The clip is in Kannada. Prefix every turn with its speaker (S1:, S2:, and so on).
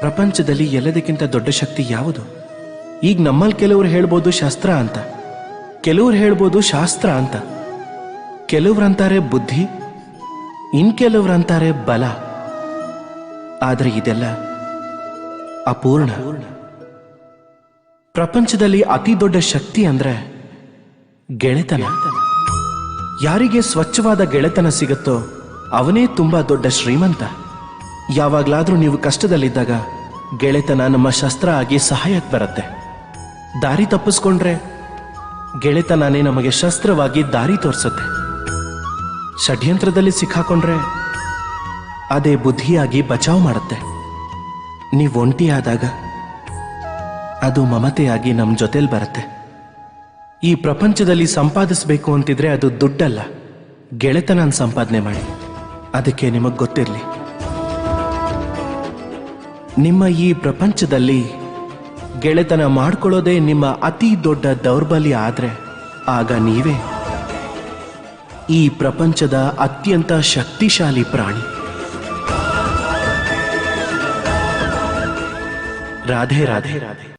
S1: ಪ್ರಪಂಚದಲ್ಲಿ ಎಲ್ಲದಕ್ಕಿಂತ ದೊಡ್ಡ ಶಕ್ತಿ ಯಾವುದು? ಈಗ ನಮ್ಮಲ್ಲಿ ಕೆಲವರು ಹೇಳ್ಬೋದು ಶಸ್ತ್ರ ಅಂತ. ಕೆಲವ್ರು ಹೇಳ್ಬೋದು ಶಾಸ್ತ್ರ ಅಂತ. ಕೆಲವ್ರಂತಾರೆ ಬುದ್ಧಿ, ಇನ್ ಕೆಲವ್ರಂತಾರೆ ಬಲ. ಆದರೆ ಇದೆಲ್ಲ ಅಪೂರ್ಣ. ಪ್ರಪಂಚದಲ್ಲಿ ಅತಿ ದೊಡ್ಡ ಶಕ್ತಿ ಅಂದ್ರೆ ಗೆಳೆತನ. ಯಾರಿಗೆ ಸ್ವಚ್ಛವಾದ ಗೆಳೆತನ ಸಿಗುತ್ತೋ ಅವನೇ ತುಂಬಾ ದೊಡ್ಡ ಶ್ರೀಮಂತ. ಯಾವಾಗ್ಲಾದ್ರೂ ನೀವು ಕಷ್ಟದಲ್ಲಿದ್ದಾಗ ಗೆಳೆತನ ನಮ್ಮ ಶಸ್ತ್ರ ಆಗಿ ಸಹಾಯಕ್ಕೆ ಬರುತ್ತೆ. ದಾರಿ ತಪ್ಪಿಸ್ಕೊಂಡ್ರೆ ಗೆಳೆತನನೇ ನಮಗೆ ಶಸ್ತ್ರವಾಗಿ ದಾರಿ ತೋರಿಸುತ್ತೆ. ಷಡ್ಯಂತ್ರದಲ್ಲಿ ಸಿಕ್ಕಾಕೊಂಡ್ರೆ ಅದೇ ಬುದ್ಧಿಯಾಗಿ ಬಚಾವ್ ಮಾಡುತ್ತೆ. ನೀವು ಒಂಟಿಯಾದಾಗ ಅದು ಮಮತೆಯಾಗಿ ನಮ್ಮ ಜೊತೆಲಿ ಬರುತ್ತೆ. ಈ ಪ್ರಪಂಚದಲ್ಲಿ ಸಂಪಾದಿಸಬೇಕು ಅಂತಿದ್ರೆ ಅದು ದುಡ್ಡಲ್ಲ. ಗೆಳೆತನ ಸಂಪಾದನೆ ಮಾಡಿ. ಅದಕ್ಕೆ ನಿಮಗೆ ಗೊತ್ತಿರಲಿ. ನಿಮ್ಮ ಈ ಪ್ರಪಂಚದಲ್ಲಿ ಗೆಳೆತನ ಮಾಡ್ಕೊಳ್ಳೋದೇ ನಿಮ್ಮ ಅತಿ ದೊಡ್ಡ ದೌರ್ಬಲ್ಯ ಆದರೆ ಆಗ ನೀವೇ ಈ ಪ್ರಪಂಚದ ಅತ್ಯಂತ ಶಕ್ತಿಶಾಲಿ ಪ್ರಾಣಿ. ರಾಧೆ ರಾಧೆ ರಾಧೆ.